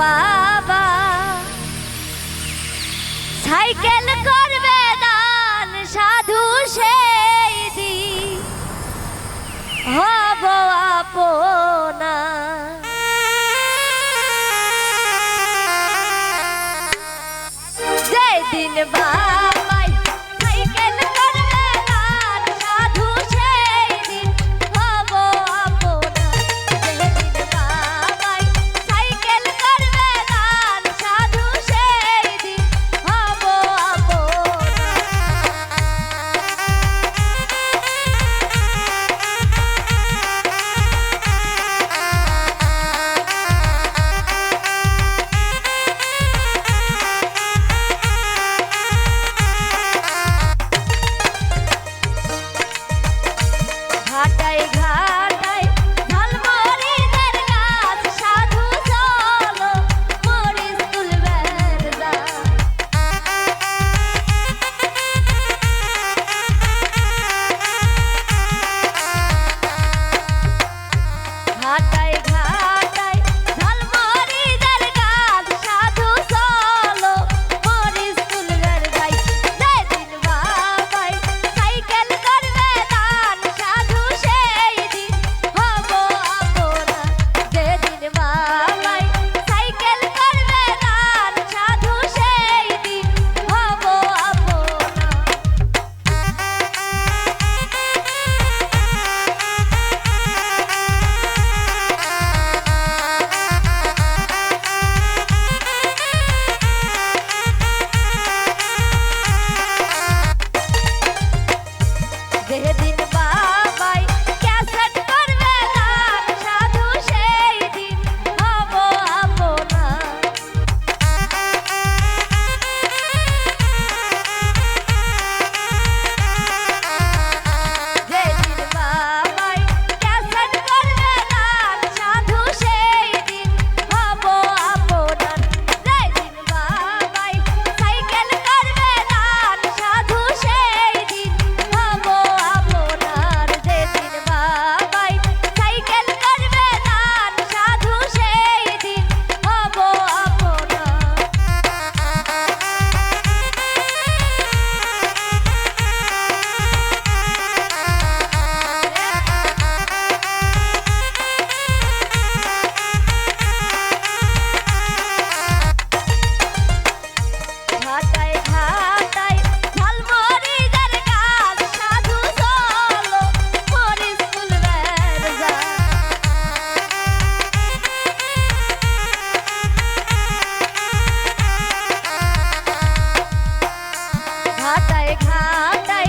বাবা। সাইকেল করবে দান সাধু সেই দি হব আপনা যেদিন বা ঘাটায় ঘা খাতা